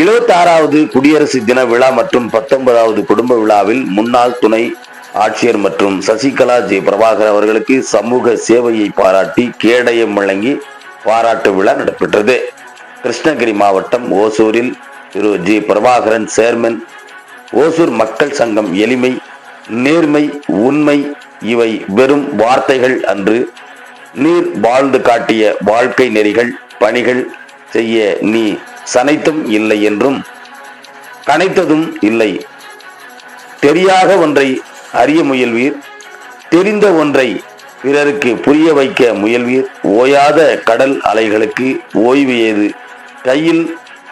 எழுபத்தி ஆறாவது குடியரசு தின விழா மற்றும் பத்தொன்பதாவது குடும்ப விழாவில் முன்னாள் துணை ஆட்சியர் மற்றும் சசிகலா ஜெய பிரபாகர் அவர்களுக்கு சமூக சேவையை பாராட்டி கேடயம் வழங்கி பாராட்டு விழா நடைபெற்றது. கிருஷ்ணகிரி மாவட்டம் ஓசூரில் திரு. ஜி பிரபாகரன் சேர்மன் ஓசூர் மக்கள் சங்கம் எளிமை நேர்மை உண்மை இவை வெறும் வார்த்தைகள் அன்று. நீர் வாழ்ந்து காட்டிய வாழ்க்கை நெறிகள் பணிகள் செய்ய நீ சனைத்தும் இல்லை என்றும் கனைத்ததும் இல்லை. தெரியாத ஒன்றை அறிய முயல்வீர் தெரிந்த ஒன்றை பிறருக்கு புரிய வைக்க முயல்வீர். ஓயாத கடல் அலைகளுக்கு ஓய்வு ஏது? கையில்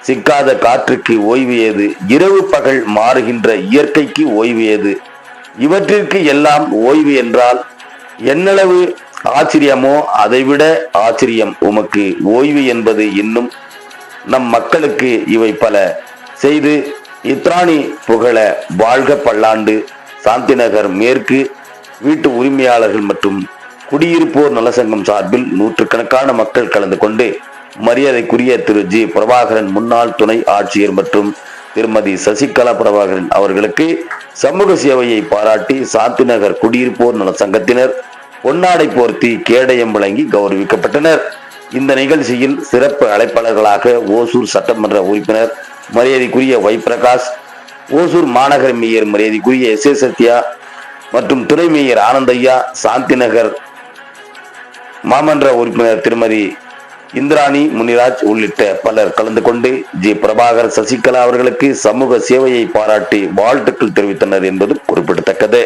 சிக்காத காற்றுக்கு ஓய்வு ஏது? இரவு பகல் மாறுகின்ற இயற்கைக்கு ஓய்வு ஏது? இவற்றிற்கு எல்லாம் ஓய்வு என்றால் என்னளவு ஆச்சரியமோ அதைவிட ஆச்சரியம் உமக்கு ஓய்வு என்பது இன்னும் நம் மக்களுக்கு இவை பல. செய்து இத்ராணி புகழ வாழ்க பல்லாண்டு. சாந்திநகர் மேற்கு வீட்டு உரிமையாளர்கள் மற்றும் குடியிருப்போர் நலசங்கம் சார்பில் நூற்றுக்கணக்கான மக்கள் கலந்து கொண்டு மரியாதைக்குரிய திரு ஜி. பிரபாகரன் முன்னாள் துணை ஆட்சியர் மற்றும் திருமதி சசிகலா பிரபாகரன் அவர்களுக்கு சமூக சேவையை பாராட்டி சாந்திநகர் குடியிருப்போர் நல சங்கத்தினர் பொன்னாடை போர்த்தி கேடயம் வழங்கி கௌரவிக்கப்பட்டனர். இந்த நிகழ்ச்சியில் சிறப்பு அழைப்பாளர்களாக ஓசூர் சட்டமன்ற உறுப்பினர் மரியாதைக்குரிய வை பிரகாஷ் ஓசூர் மாநகர மேயர் மரியாதைக்குரிய எஸ் ஏ சத்யா மற்றும் துணை மேயர் ஆனந்தையா சாந்திநகர் மாமன்ற உறுப்பினர் திருமதி இந்திராணி முனிராஜ் உள்ளிட்ட பலர் கலந்து கொண்டு ஜி பிரபாகர் சசிகலா அவர்களுக்கு சமூக சேவையை பாராட்டி வாழ்த்துக்கள் தெரிவித்தனர் என்பது குறிப்பிடத்தக்கது.